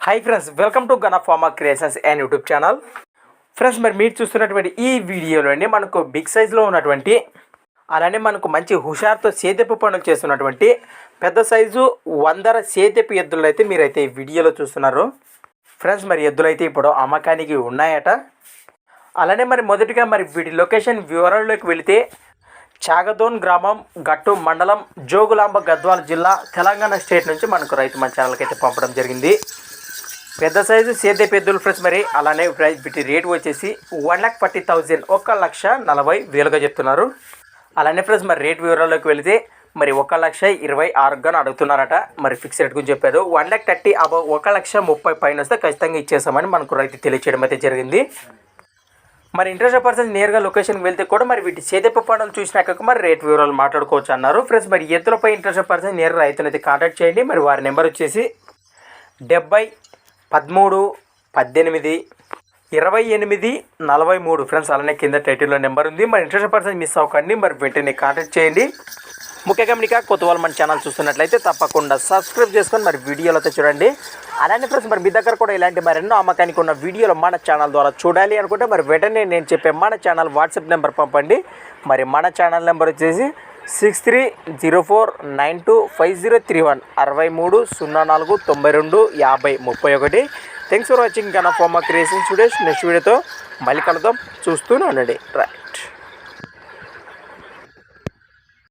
Hi friends welcome to Gana pharma creations and YouTube channel friends మరి మీరు చూస్తున్నటువంటి ఈ వీడియోలోని మనకు బిగ్ సైజులో ఉన్నటువంటి అలానే మనకు మంచి హుషారుతో సేదెప్పు పనులు చేస్తున్నటువంటి పెద్ద సైజు వందర సేదెప్పు ఎద్దులు అయితే మీరైతే ఈ వీడియోలో చూస్తున్నారు. ఫ్రెండ్స్ మరి ఎద్దులు అయితే ఇప్పుడు అమ్మకానికి ఉన్నాయట. అలానే మరి మొదటిగా మరి వీటి లొకేషన్ వివరాల్లోకి వెళితే చాగదోన్ గ్రామం గట్టు మండలం జోగులాంబ గద్వాల జిల్లా తెలంగాణ స్టేట్ నుంచి మనకు రైతు మన ఛానల్కి అయితే పంపడం జరిగింది. పెద్ద సైజు సేద్య పెద్దలు ఫ్రెండ్స్ మరి. అలానే ప్రైస్ వీటి రేటు వచ్చేసి వన్ ల్యాక్ ఫార్టీ థౌజండ్ ఒక లక్ష నలభై వేలుగా చెప్తున్నారు. అలానే ఫ్రెండ్స్ మరి రేట్ వివరాల్లోకి వెళితే మరి ఒక లక్ష ఇరవై ఆరుగా అడుగుతున్నారట. మరి ఫిక్స్ రేట్ గురించి చెప్పారు వన్ ల్యాక్ థర్టీ అబౌ ఒక లక్ష ముప్పై పైన వస్తే ఖచ్చితంగా ఇచ్చేసామని మనకు రైతు తెలియచేయడం అయితే జరిగింది. మరి ఇంట్రెస్ట్ పర్సన్స్ నేరుగా లొకేషన్కి వెళ్తే కూడా మరి వీటి చేదెప్ప పనులు చూసినాక మరి రేట్ వివరాలు మాట్లాడుకోవచ్చు అన్నారు. ఫ్రెండ్స్ మరి ఎద్దులపై ఇంట్రెస్ట్ పర్సన్ నేరుగా రైతునైతే కాంటాక్ట్ చేయండి. మరి వారి నెంబర్ వచ్చేసి డెబ్బై పదమూడు పద్దెనిమిది ఇరవై ఎనిమిది నలభై మూడు. ఫ్రెండ్స్ అలానే కింద టైటిల్లో నెంబర్ ఉంది. మరి ఇంట్రెస్ట్ పర్సన్ మిస్ అవ్వకండి. మరి వెంటనే కాంటాక్ట్ చేయండి. ముఖ్యంగా మీకు కొత్త వాళ్ళు మన ఛానల్ చూస్తున్నట్లయితే తప్పకుండా సబ్స్క్రైబ్ చేసుకొని మరి వీడియోలు అయితే చూడండి. అలానే ఫ్రెండ్స్ మరి మీ దగ్గర కూడా ఇలాంటి మరెన్నో అమ్మకానికి ఉన్న వీడియోలు మన ఛానల్ ద్వారా చూడాలి అనుకుంటే మరి వెంటనే నేను చెప్పే మన ఛానల్ వాట్సాప్ నెంబర్ పంపండి. మరి మన ఛానల్ నెంబర్ వచ్చేసి six three zero four nine two five zero three one అరవై మూడు సున్నా నాలుగు తొంభై రెండు యాభై ముప్పై ఒకటి. Thanks for watching Kanna pharma creation studios next వీడియోతో మళ్ళీ కలుద్దాం. చూస్తూనే ఉండండి. రైట్